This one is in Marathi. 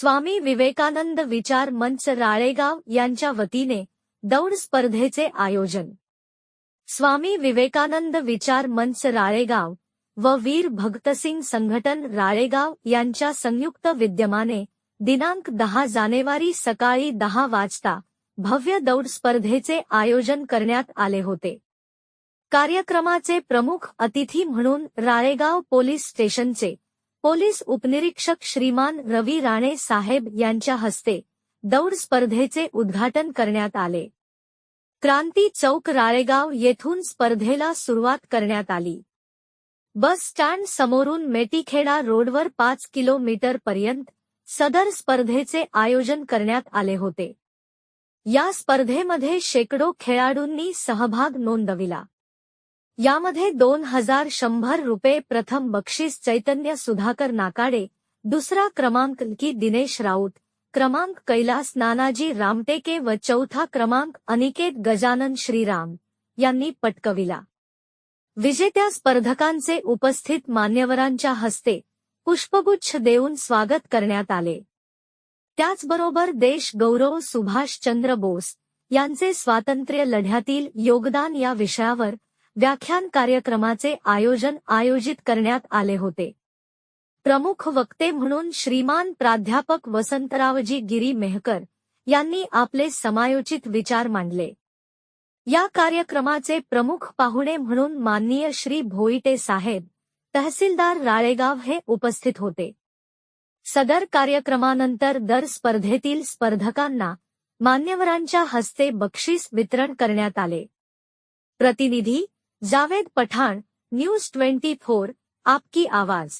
स्वामी विवेकानंद विचार मंच राळेगाव यांच्या वतीने दौड स्पर्धेचे आयोजन. स्वामी विवेकानंद विचार मंच राळेगाव व वीर भगतसिंग संघटन राळेगाव यांच्या संयुक्त विद्यमाने दिनांक दहा जानेवारी सकाळी दहा वाजता भव्य दौड स्पर्धेचे आयोजन करण्यात आले होते. कार्यक्रमाचे प्रमुख अतिथी म्हणून राळेगाव पोलीस स्टेशनचे पोलीस उपनिरीक्षक श्रीमान रवी राणे साहेब यांच्या हस्ते दौड स्पर्धेचे उद्घाटन करण्यात आले. क्रांती चौक राळेगाव येथून स्पर्धेला सुरुवात करण्यात आली. बस स्टँड समोरून मेटीखेडा रोडवर पाच किलोमीटर पर्यंत सदर स्पर्धेचे आयोजन करण्यात आले होते. या स्पर्धेमध्ये शेकडो खेळाडूंनी सहभाग नोंदविला. यामध्ये दोन हजार शंभर रुपये प्रथम बक्षीस चैतन्य सुधाकर नाकाडे दुसरा क्रमांक की दिनेश राऊत क्रमांक कैलास नानाजी रामटेके व चौथा क्रमांक अनिकेत गजानन श्रीराम यांनी पटकविला. विजेत्या स्पर्धकांचे उपस्थित मान्यवरांच्या हस्ते पुष्पगुच्छ देऊन स्वागत करण्यात आले. त्याचबरोबर देश गौरव सुभाषचंद्र बोस यांचे स्वातंत्र्य लढ्यातील योगदान या विषयावर व्याख्यान कार्यक्रमाचे आयोजन आयोजित करण्यात आले होते. प्रमुख वक्ते म्हणून श्रीमान प्राध्यापक वसंतरावजी गिरी मेहकर यांनी आपले समायोजित विचार मांडले. या कार्यक्रमाचे प्रमुख पाहुणे म्हणून माननीय श्री भोईटे साहेब तहसीलदार राळेगाव हे उपस्थित होते. सदर कार्यक्रमानंतर दर स्पर्धेतील स्पर्धकांना मान्यवरांच्या हस्ते बक्षीस वितरण करण्यात आले. प्रतिनिधी Javed Pathan news twenty four आपकी आवाज.